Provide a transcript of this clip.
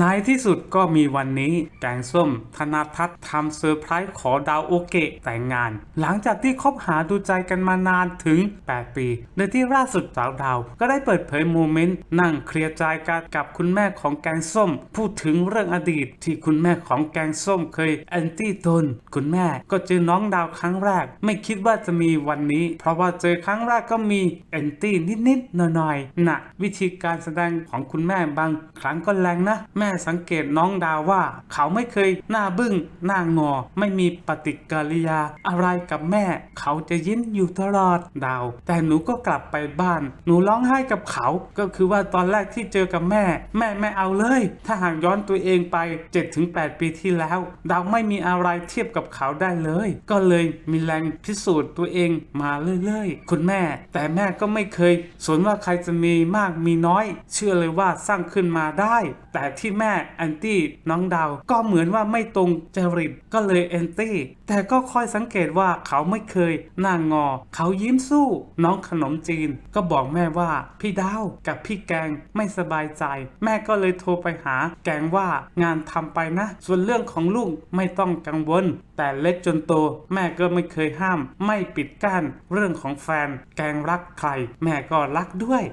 ในที่สุดก็มีวันนี้แกงส้ม ธนาทัศน์ทำเซอร์ไพรส์ขอดาวโอเกะแต่งงาน หลังจากที่คบหาดูใจกันมานานถึง 8 ปีในที่ล่าสุดสาวดาว ก็ได้เปิดเผยโมเมนต์นั่งเคลียร์ใจกันกับคุณแม่ของแกงส้ม พูดถึงเรื่องอดีต ที่คุณแม่ของแกงส้มเคยแอนตี้ตนคุณแม่ก็เจอน้องดาวครั้งแรก ไม่คิดว่าจะมีวันนี้ เพราะว่าเจอครั้งแรกก็มีแอนตี้นิดๆหน่อยๆนะวิธีการแสดงของคุณแม่บางครั้งก็แรงนะแม่สังเกตน้องดาวว่า เขาไม่เคยหน้าบึ้งหน้างอ ไม่มีปฏิกิริยาอะไรกับแม่ เขาจะยิ้มอยู่ตลอดดาว แต่หนูก็กลับไปบ้าน หนูร้องไห้กับเขา ก็คือว่าตอนแรกที่เจอกับแม่ แม่ไม่เอาเลย ถ้าหากย้อนตัวเองไป 7-8 ปีที่แล้ว ดาวไม่มีอะไรเทียบกับเขาได้เลย ก็เลยมีแรงพิสูจน์ตัวเองมาเรื่อยๆ คุณแม่ แต่แม่ก็ไม่เคย สนว่าใครจะมีมากมีน้อย เชื่อเลยว่าสร้างขึ้นมาได้ แต่ที่แม่แอนตี้น้องดาว ก็เหมือนว่าไม่ตรงจริตก็เลยแอนตี้แต่ก็คอยสังเกตว่าเขาไม่เคยหน้างอ เขายิ้มสู้ น้องขนมจีน ก็บอกแม่ว่าพี่ดาวกับพี่แกงไม่สบายใจ แม่ก็เลยโทรไปหา แกงว่างานทำไปนะ ส่วนเรื่องของลูกไม่ต้องกังวล แต่เล็กจนโต แม่ก็ไม่เคยห้าม ไม่ปิดกั้นเรื่องของแฟน แกงรักใคร แม่ก็รักด้วย